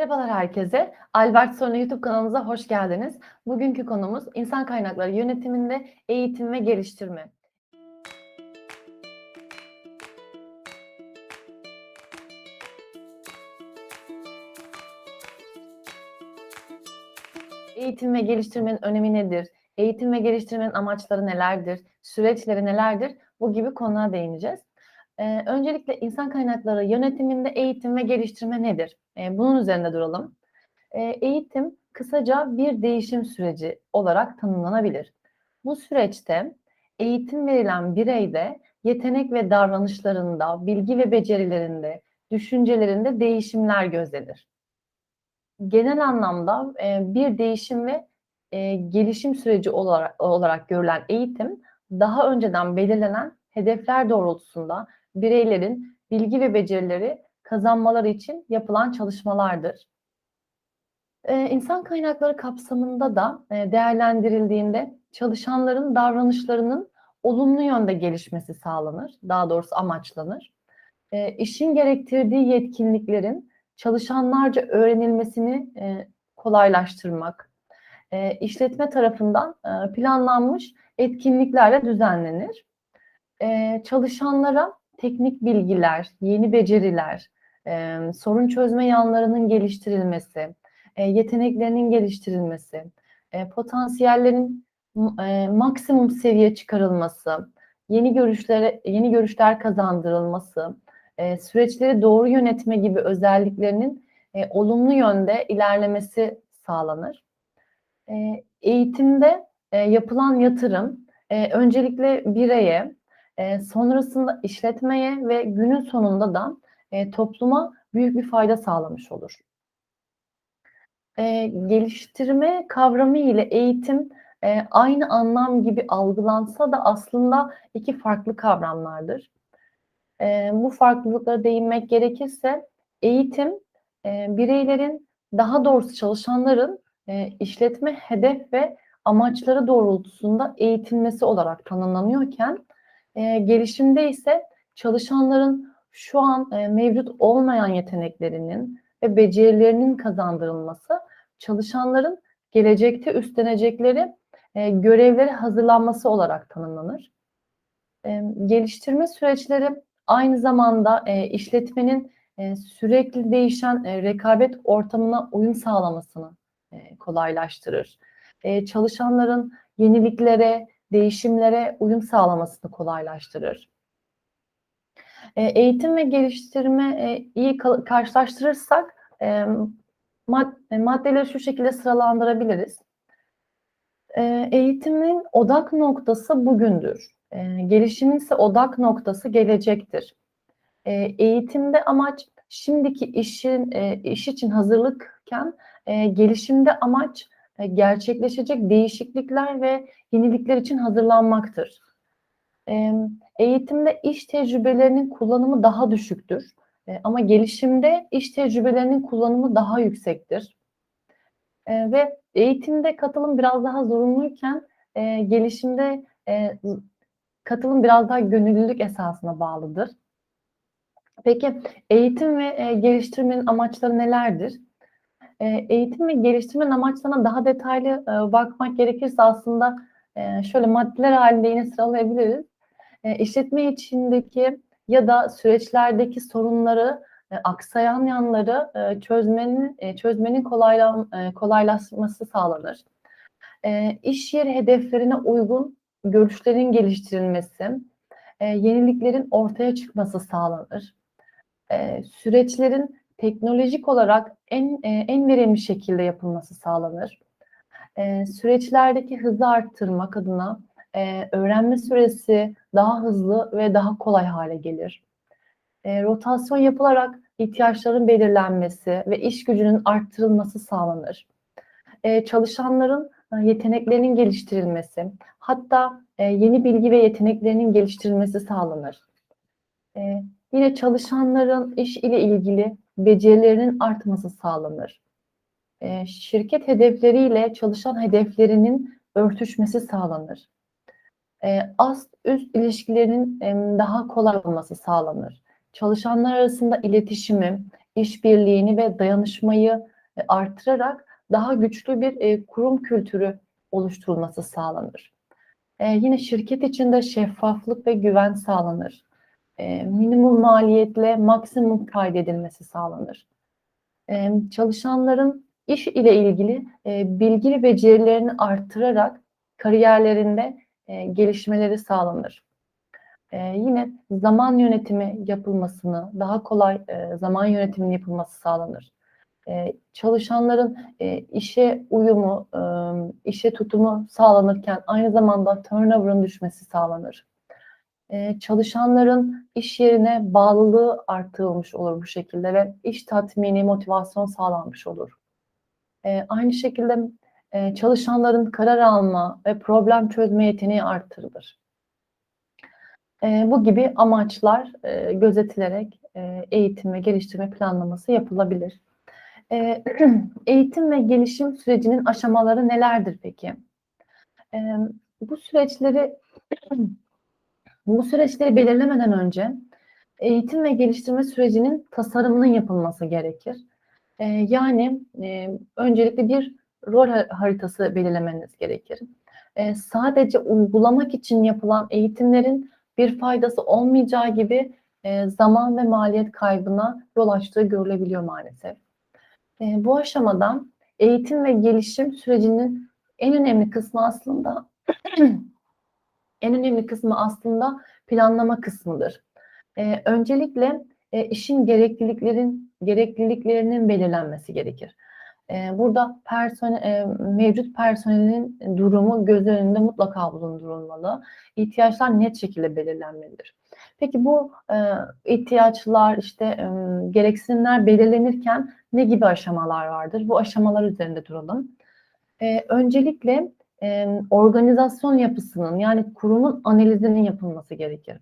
Merhabalar herkese. Albert Sorunu YouTube kanalımıza hoş geldiniz. Bugünkü konumuz insan kaynakları yönetiminde eğitim ve geliştirme. Eğitim ve geliştirmenin önemi nedir? Eğitim ve geliştirmenin amaçları nelerdir? Süreçleri nelerdir? Bu gibi konulara değineceğiz. Ee, öncelikle insan kaynakları yönetiminde eğitim ve geliştirme nedir? Ee, bunun üzerinde duralım. Ee, eğitim kısaca bir değişim süreci olarak tanımlanabilir. Bu süreçte eğitim verilen bireyde yetenek ve davranışlarında, bilgi ve becerilerinde, düşüncelerinde değişimler gözlenir. Genel anlamda e, bir değişim ve e, gelişim süreci olarak, olarak görülen eğitim daha önceden belirlenen hedefler doğrultusunda bireylerin bilgi ve becerileri kazanmaları için yapılan çalışmalardır. Ee, insan kaynakları kapsamında da e, değerlendirildiğinde çalışanların davranışlarının olumlu yönde gelişmesi sağlanır, daha doğrusu amaçlanır. E, işin gerektirdiği yetkinliklerin çalışanlarca öğrenilmesini e, kolaylaştırmak, e, işletme tarafından e, planlanmış etkinliklerle düzenlenir. E, çalışanlara teknik bilgiler, yeni beceriler, e, sorun çözme yanlarının geliştirilmesi, e, yeteneklerinin geliştirilmesi, e, potansiyellerin e, maksimum seviye çıkarılması, yeni görüşlere yeni görüşler kazandırılması, e, süreçleri doğru yönetme gibi özelliklerinin e, olumlu yönde ilerlemesi sağlanır. E, eğitimde e, yapılan yatırım e, öncelikle bireye, e, sonrasında işletmeye ve günün sonunda da e, topluma büyük bir fayda sağlamış olur. E, geliştirme kavramı ile eğitim e, aynı anlam gibi algılansa da aslında iki farklı kavramlardır. E, bu farklılıklara değinmek gerekirse eğitim e, bireylerin daha doğrusu çalışanların işletme hedef ve amaçları doğrultusunda eğitilmesi olarak tanımlanıyorken e, gelişimde ise çalışanların şu an e, mevcut olmayan yeteneklerinin ve becerilerinin kazandırılması, çalışanların gelecekte üstlenecekleri e, görevlere hazırlanması olarak tanımlanır. E, geliştirme süreçleri aynı zamanda e, işletmenin e, sürekli değişen e, rekabet ortamına uyum sağlamasını e, kolaylaştırır. E, çalışanların yeniliklere, değişimlere uyum sağlamasını kolaylaştırır. E, eğitim ve geliştirme e, iyi karşılaştırırsak e, mad maddeleri şu şekilde sıralandırabiliriz. Eğitimin odak noktası bugündür. Gelişimin ise odak noktası gelecektir. Eğitimde amaç şimdiki işin iş için hazırlıkken gelişimde amaç gerçekleşecek değişiklikler ve yenilikler için hazırlanmaktır. E, eğitimde iş tecrübelerinin kullanımı daha düşüktür e, ama gelişimde iş tecrübelerinin kullanımı daha yüksektir. Ve eğitimde katılım biraz daha zorunluyken gelişimde katılım biraz daha gönüllülük esasına bağlıdır. Peki eğitim ve geliştirmenin amaçları nelerdir? Eğitim ve geliştirme amaçlarına daha detaylı bakmak gerekirse aslında şöyle maddeler halinde yine sıralayabiliriz. İşletme içindeki ya da süreçlerdeki sorunları, aksayan yanları çözmenin çözmenin kolayla, kolaylaşması sağlanır. İş yeri hedeflerine uygun görüşlerin geliştirilmesi, yeniliklerin ortaya çıkması sağlanır. Süreçlerin teknolojik olarak en e, en verimli şekilde yapılması sağlanır. E, süreçlerdeki hızı arttırmak adına e, öğrenme süresi daha hızlı ve daha kolay hale gelir. Rotasyon yapılarak ihtiyaçların belirlenmesi ve iş gücünün arttırılması sağlanır. Çalışanların yeteneklerinin geliştirilmesi, hatta yeni bilgi ve yeteneklerinin geliştirilmesi sağlanır. Yine çalışanların iş ile ilgili becerilerinin artması sağlanır. E, şirket hedefleriyle çalışan hedeflerinin örtüşmesi sağlanır. E, ast-üst ilişkilerinin e, daha kolay olması sağlanır. Çalışanlar arasında iletişimi, işbirliğini ve dayanışmayı e, artırarak daha güçlü bir e, kurum kültürü oluşturulması sağlanır. E, yine şirket içinde şeffaflık ve güven sağlanır. E, minimum maliyetle maksimum kaydedilmesi sağlanır. E, çalışanların iş ile ilgili e, bilgi ve becerilerini artırarak kariyerlerinde e, gelişmeleri sağlanır. Yine zaman yönetimi yapılmasını, daha kolay zaman yönetiminin yapılması sağlanır. Çalışanların işe uyumu, işe tutumu sağlanırken aynı zamanda turnover'ın düşmesi sağlanır. E, çalışanların iş yerine bağlılığı artırılmış olur bu şekilde ve iş tatmini, motivasyon sağlanmış olur. E, aynı şekilde e, çalışanların karar alma ve problem çözme yeteneği artırılır. E, bu gibi amaçlar e, gözetilerek e, eğitim ve geliştirme planlaması yapılabilir. Eğitim ve gelişim sürecinin aşamaları nelerdir peki? Bu süreçleri bu süreçleri belirlemeden önce eğitim ve geliştirme sürecinin tasarımının yapılması gerekir. E, yani e, öncelikle bir rol haritası belirlemeniz gerekir. E, sadece uygulamak için yapılan eğitimlerin bir faydası olmayacağı gibi e, zaman ve maliyet kaybına yol açtığı görülebiliyor maalesef. E, bu aşamada eğitim ve gelişim sürecinin en önemli kısmı aslında en önemli kısmı aslında planlama kısmıdır. E, öncelikle e, işin gerekliliklerin gerekliliklerinin belirlenmesi gerekir. E, burada person e, mevcut personelin durumu göz önünde mutlaka bulundurulmalı. İhtiyaçlar net şekilde belirlenmelidir. Peki bu e, ihtiyaçlar işte e, gereksinimler belirlenirken ne gibi aşamalar vardır? Bu aşamalar üzerinde duralım. E, öncelikle e, organizasyon yapısının yani kurumun analizinin yapılması gerekir.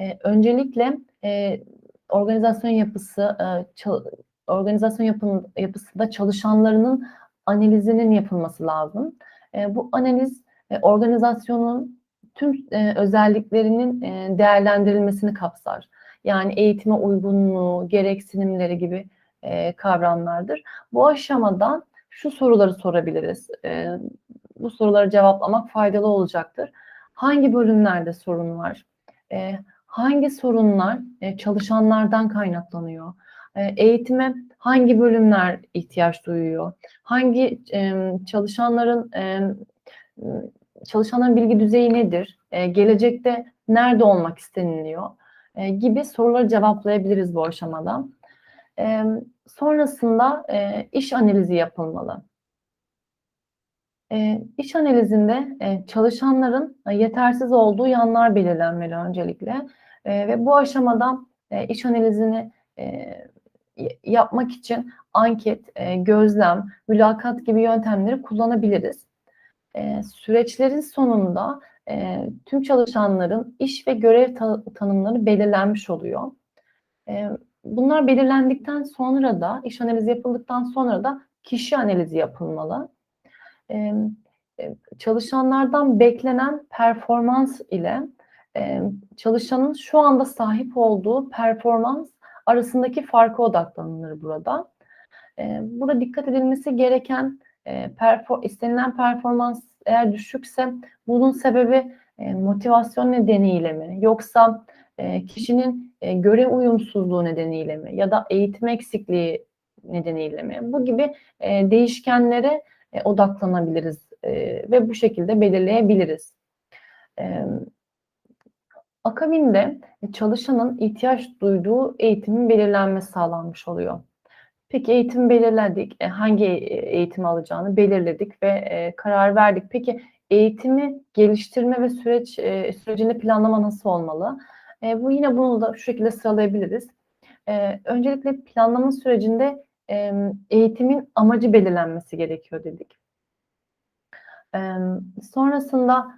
E, öncelikle e, organizasyon yapısı, e, organizasyon yapın, yapısında çalışanlarının analizinin yapılması lazım. E, bu analiz e, organizasyonun tüm e, özelliklerinin e, değerlendirilmesini kapsar. Yani eğitime uygunluğu, gereksinimleri gibi e, kavramlardır. Bu aşamadan şu soruları sorabiliriz. E, bu soruları cevaplamak faydalı olacaktır. Hangi bölümlerde sorun var? E, hangi sorunlar e, çalışanlardan kaynaklanıyor? E, eğitime hangi bölümler ihtiyaç duyuyor? Hangi e, çalışanların e, çalışanların bilgi düzeyi nedir? E, gelecekte nerede olmak isteniliyor? E, gibi soruları cevaplayabiliriz bu aşamada. E, sonrasında e, iş analizi yapılmalı. E, iş analizinde e, çalışanların e, yetersiz olduğu yanlar belirlenmeli öncelikle e, ve bu aşamada e, iş analizini e, yapmak için anket, e, gözlem, mülakat gibi yöntemleri kullanabiliriz. E, süreçlerin sonunda e, tüm çalışanların iş ve görev ta- tanımları belirlenmiş oluyor. E, bunlar belirlendikten sonra da, iş analizi yapıldıktan sonra da kişi analizi yapılmalı. E, çalışanlardan beklenen performans ile e, çalışanın şu anda sahip olduğu performans arasındaki farka odaklanılır burada. E, burada dikkat edilmesi gereken e, perfor istenilen performans eğer düşükse bunun sebebi e, motivasyon nedeniyle mi? Yoksa e, kişinin e, görev uyumsuzluğu nedeniyle mi? Ya da eğitim eksikliği nedeniyle mi? Bu gibi e, değişkenlere e, odaklanabiliriz e, ve bu şekilde belirleyebiliriz. E, Akabinde çalışanın ihtiyaç duyduğu eğitimin belirlenmesi sağlanmış oluyor. Peki eğitim belirledik, e, hangi eğitimi alacağını belirledik ve e, karar verdik. Peki eğitimi geliştirme ve süreç e, sürecinde planlama nasıl olmalı? Bu yine bunu da şu şekilde sıralayabiliriz. Öncelikle planlama sürecinde eğitimin amacı belirlenmesi gerekiyor dedik. Sonrasında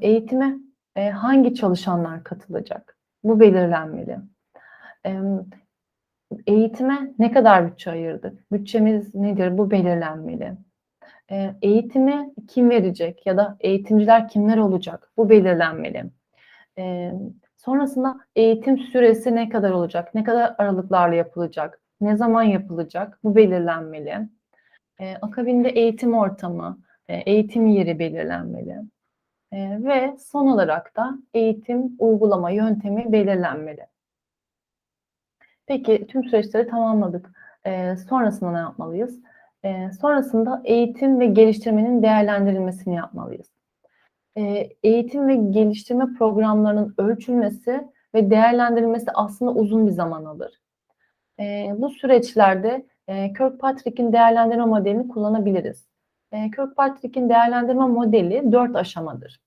eğitime e, hangi çalışanlar katılacak? Bu belirlenmeli. Eğitime ne kadar bütçe ayırdık? Bütçemiz nedir? Bu belirlenmeli. Eğitimi kim verecek ya da eğitimciler kimler olacak? Bu belirlenmeli. Sonrasında eğitim süresi ne kadar olacak? Ne kadar aralıklarla yapılacak? Ne zaman yapılacak bu belirlenmeli. E, akabinde eğitim ortamı, e, eğitim yeri belirlenmeli. E, ve son olarak da eğitim uygulama yöntemi belirlenmeli. Peki tüm süreçleri tamamladık. E, sonrasında ne yapmalıyız? E, sonrasında eğitim ve geliştirmenin değerlendirilmesini yapmalıyız. E, eğitim ve geliştirme programlarının ölçülmesi ve değerlendirilmesi aslında uzun bir zaman alır. E, bu süreçlerde e, Kirkpatrick'in değerlendirme modelini kullanabiliriz. E, Kirkpatrick'in değerlendirme modeli dört aşamadır.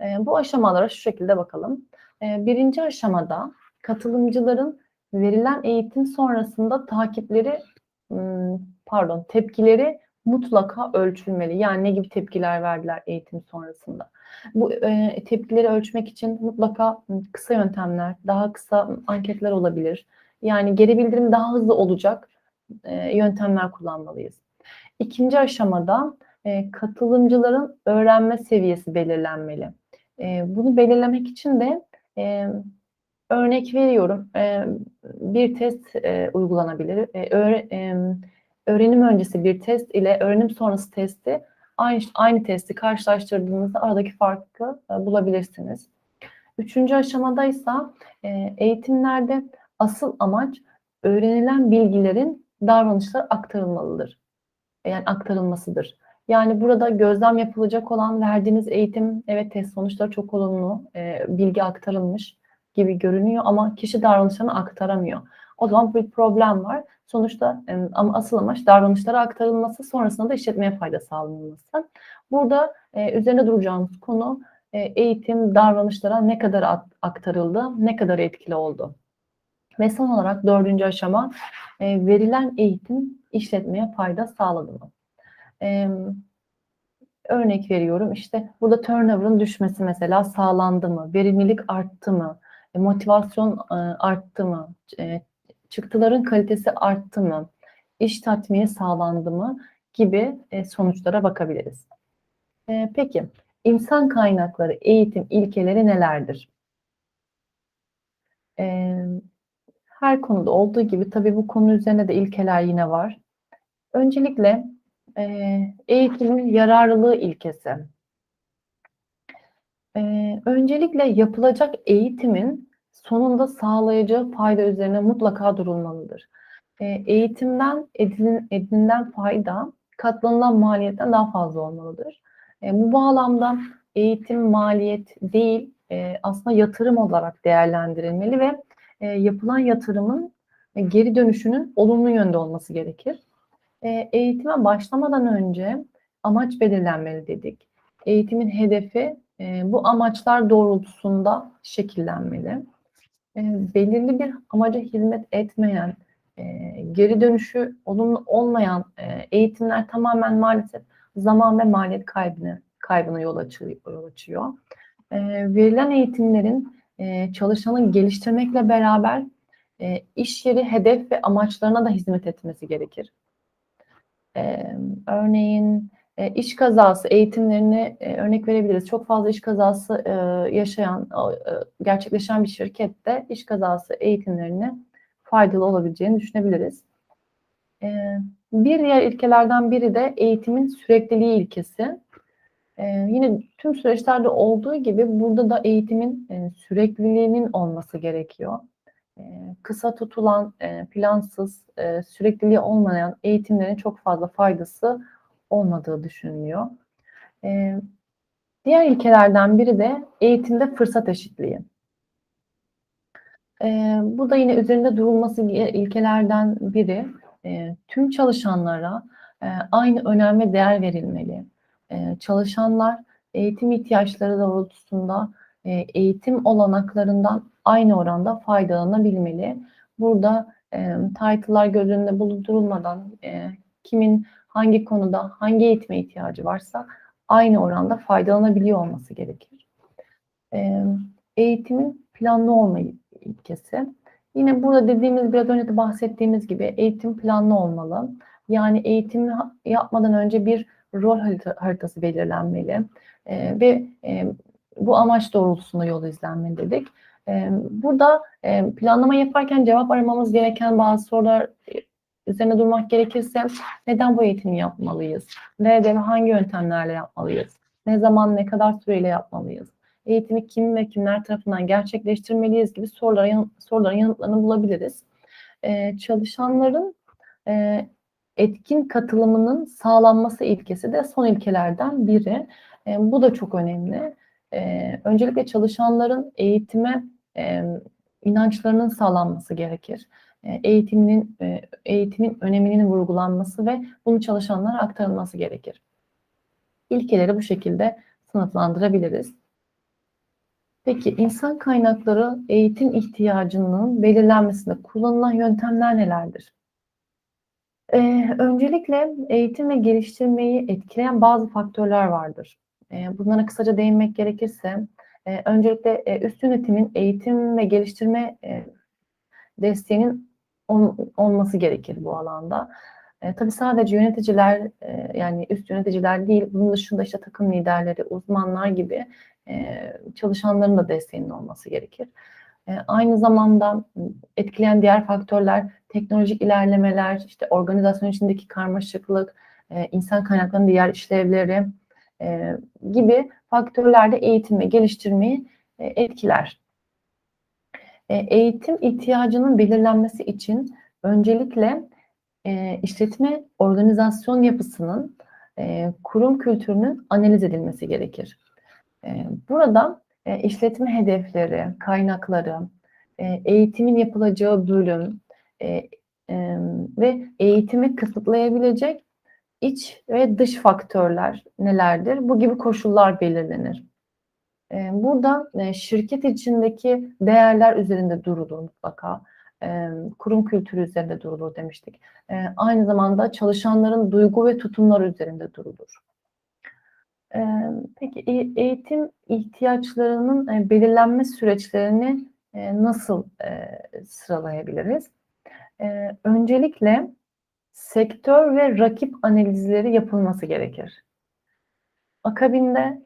E, bu aşamalara şu şekilde bakalım. E, birinci aşamada katılımcıların verilen eğitim sonrasında takipleri, hmm, pardon tepkileri mutlaka ölçülmeli. Yani ne gibi tepkiler verdiler eğitim sonrasında. Bu e, tepkileri ölçmek için mutlaka kısa yöntemler, daha kısa anketler olabilir. Yani geri bildirim daha hızlı olacak e, yöntemler kullanmalıyız. İkinci aşamada e, katılımcıların öğrenme seviyesi belirlenmeli. E, bunu belirlemek için de e, örnek veriyorum e, bir test e, uygulanabilir. E, öğre, e, öğrenim öncesi bir test ile öğrenim sonrası testi aynı, aynı testi karşılaştırdığınızda aradaki farkı e, bulabilirsiniz. Üçüncü aşamada ise e, eğitimlerde asıl amaç öğrenilen bilgilerin davranışlara aktarılmalıdır. Yani aktarılmasıdır. Yani burada gözlem yapılacak olan verdiğiniz eğitim, evet test sonuçları çok olumlu, e, bilgi aktarılmış gibi görünüyor ama kişi davranışlarını aktaramıyor. O zaman bir problem var. Sonuçta e, ama asıl amaç davranışlara aktarılması, sonrasında da işletmeye fayda sağlanması. Burada e, üzerine duracağımız konu e, eğitim davranışlara ne kadar aktarıldı, ne kadar etkili oldu. Ve son olarak dördüncü aşama e, verilen eğitim işletmeye fayda sağladı mı? E, örnek veriyorum işte burada turnover'ın düşmesi mesela sağlandı mı? Verimlilik arttı mı? E, motivasyon e, arttı mı? E, çıktıların kalitesi arttı mı? İş tatmini sağlandı mı? Gibi e, sonuçlara bakabiliriz. E, peki insan kaynakları eğitim ilkeleri nelerdir? E, her konuda olduğu gibi tabii bu konu üzerine de ilkeler yine var. Öncelikle e, eğitimin yararlılığı ilkesi. E, öncelikle yapılacak eğitimin sonunda sağlayacağı fayda üzerine mutlaka durulmalıdır. E, eğitimden edinin, edinilen fayda katlanılan maliyetten daha fazla olmalıdır. E, bu bağlamda eğitim maliyet değil e, aslında yatırım olarak değerlendirilmeli ve e, yapılan yatırımın e, geri dönüşünün olumlu yönde olması gerekir. E, eğitime başlamadan önce amaç belirlenmeli dedik. Eğitimin hedefi e, bu amaçlar doğrultusunda şekillenmeli. E, belirli bir amaca hizmet etmeyen, e, geri dönüşü olumlu olmayan e, eğitimler tamamen maalesef zaman ve maliyet kaybını, kaybına yol açıyor. Yol açıyor. E, verilen eğitimlerin e, çalışanı geliştirmekle beraber e, iş yeri hedef ve amaçlarına da hizmet etmesi gerekir. E, örneğin e, iş kazası eğitimlerini e, örnek verebiliriz. Çok fazla iş kazası yaşayan, gerçekleşen bir şirkette iş kazası eğitimlerini faydalı olabileceğini düşünebiliriz. E, bir diğer ilkelerden biri de eğitimin sürekliliği ilkesi. Ee, yine tüm süreçlerde olduğu gibi burada da eğitimin e, sürekliliğinin olması gerekiyor. E, kısa tutulan, e, plansız, e, sürekliliği olmayan eğitimlerin çok fazla faydası olmadığı düşünülüyor. E, diğer ilkelerden biri de eğitimde fırsat eşitliği. E, bu da yine üzerinde durulması ilkelerden biri. E, tüm çalışanlara e, aynı önem ve değer verilmeli çalışanlar eğitim ihtiyaçları doğrultusunda eğitim olanaklarından aynı oranda faydalanabilmeli. Burada e, title'lar göz önünde bulundurulmadan e, kimin hangi konuda hangi eğitime ihtiyacı varsa aynı oranda faydalanabiliyor olması gerekir. E, eğitimin planlı olma ilkesi. Yine burada dediğimiz biraz önce de bahsettiğimiz gibi eğitim planlı olmalı. Yani eğitimi yapmadan önce bir rol haritası belirlenmeli e, ve e, bu amaç doğrultusunda yol izlenmeli dedik. E, burada e, planlama yaparken cevap aramamız gereken bazı sorular e, üzerine durmak gerekirse neden bu eğitimi yapmalıyız? Nerede ve hangi yöntemlerle yapmalıyız? Ne zaman, ne kadar süreyle yapmalıyız? Eğitimi kim ve kimler tarafından gerçekleştirmeliyiz gibi sorulara, soruların yanıtlarını bulabiliriz. Ee, çalışanların e, etkin katılımının sağlanması ilkesi de son ilkelerden biri. E, bu da çok önemli. E, öncelikle çalışanların eğitime e, inançlarının sağlanması gerekir. E, eğitiminin e, eğitimin öneminin vurgulanması ve bunu çalışanlara aktarılması gerekir. İlkeleri bu şekilde sınıflandırabiliriz. Peki insan kaynakları eğitim ihtiyacının belirlenmesinde kullanılan yöntemler nelerdir? Ee, öncelikle eğitim ve geliştirmeyi etkileyen bazı faktörler vardır. Ee, bunlara kısaca değinmek gerekirse, e, öncelikle e, üst yönetimin eğitim ve geliştirme e, desteğinin ol, olması gerekir bu alanda. E, tabii sadece yöneticiler e, yani üst yöneticiler değil, bunun dışında işte takım liderleri, uzmanlar gibi e, çalışanların da desteğinin olması gerekir. E, aynı zamanda etkileyen diğer faktörler teknolojik ilerlemeler, işte organizasyon içindeki karmaşıklık, e, insan kaynaklarının diğer işlevleri e, gibi faktörler de eğitim ve geliştirmeyi e, etkiler. Eğitim ihtiyacının belirlenmesi için öncelikle işletme organizasyon yapısının, kurum kültürünün analiz edilmesi gerekir. Burada e, işletme hedefleri, kaynakları, e, eğitimin yapılacağı bölüm e, e, ve eğitimi kısıtlayabilecek iç ve dış faktörler nelerdir? Bu gibi koşullar belirlenir. Burada şirket içindeki değerler üzerinde durulur mutlaka. Kurum kültürü üzerinde durulur demiştik. Aynı zamanda çalışanların duygu ve tutumları üzerinde durulur. Peki eğitim ihtiyaçlarının belirlenme süreçlerini nasıl sıralayabiliriz? Öncelikle sektör ve rakip analizleri yapılması gerekir. Akabinde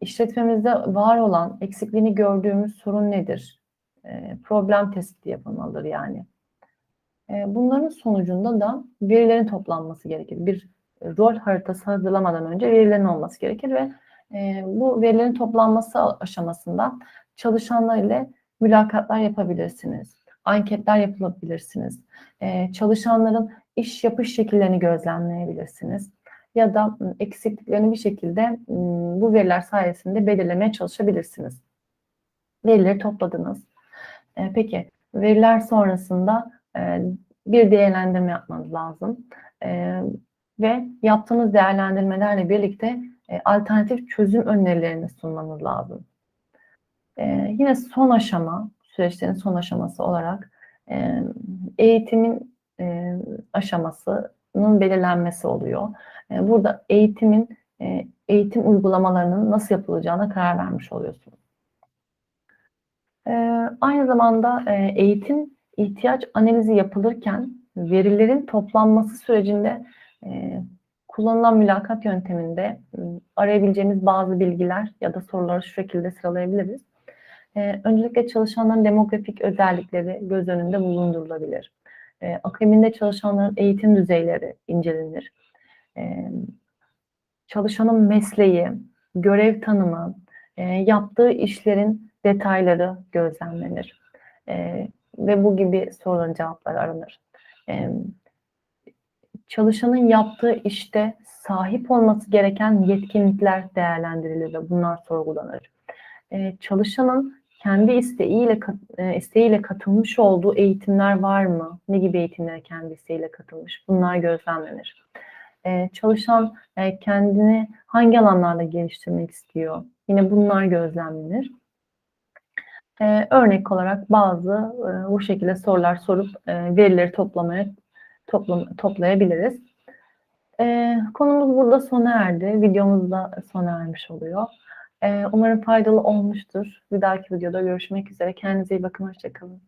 işletmemizde var olan eksikliğini gördüğümüz sorun nedir? Problem tespiti yapılmalıdır yani. Bunların sonucunda da verilerin toplanması gerekir. Bir rol haritası hazırlamadan önce verilerin olması gerekir ve e, bu verilerin toplanması aşamasında çalışanlar ile mülakatlar yapabilirsiniz. Anketler yapılabilirsiniz. E, çalışanların iş yapış şekillerini gözlemleyebilirsiniz. Ya da eksikliklerini bir şekilde bu veriler sayesinde belirlemeye çalışabilirsiniz. Verileri topladınız. E, peki veriler sonrasında e, bir değerlendirme yapmanız lazım. E, ve yaptığınız değerlendirmelerle birlikte e, alternatif çözüm önerilerini sunmanız lazım. E, yine son aşama, süreçlerin son aşaması olarak e, eğitimin e, aşamasının belirlenmesi oluyor. E, burada eğitimin e, eğitim uygulamalarının nasıl yapılacağına karar vermiş oluyorsunuz. E, aynı zamanda e, eğitim ihtiyaç analizi yapılırken verilerin toplanması sürecinde e, kullanılan mülakat yönteminde arayabileceğimiz bazı bilgiler ya da soruları şu şekilde sıralayabiliriz. E, öncelikle çalışanların demografik özellikleri göz önünde bulundurulabilir. E, akabinde çalışanların eğitim düzeyleri incelenir. E, çalışanın mesleği, görev tanımı, yaptığı işlerin detayları gözlemlenir. Ve bu gibi soruların cevapları aranır. Çalışanın yaptığı işte sahip olması gereken yetkinlikler değerlendirilir ve bunlar sorgulanır. Ee, çalışanın kendi isteğiyle e, isteğiyle katılmış olduğu eğitimler var mı? Ne gibi eğitimlere kendi isteğiyle katılmış? Bunlar gözlemlenir. Ee, çalışan e, kendini hangi alanlarda geliştirmek istiyor? Yine bunlar gözlemlenir. Ee, örnek olarak bazı e, bu şekilde sorular sorup e, verileri toplamaya toplam, toplayabiliriz. Ee, konumuz burada sona erdi. Videomuz da sona ermiş oluyor. Ee, umarım faydalı olmuştur. Bir dahaki videoda görüşmek üzere. Kendinize iyi bakın. Hoşçakalın.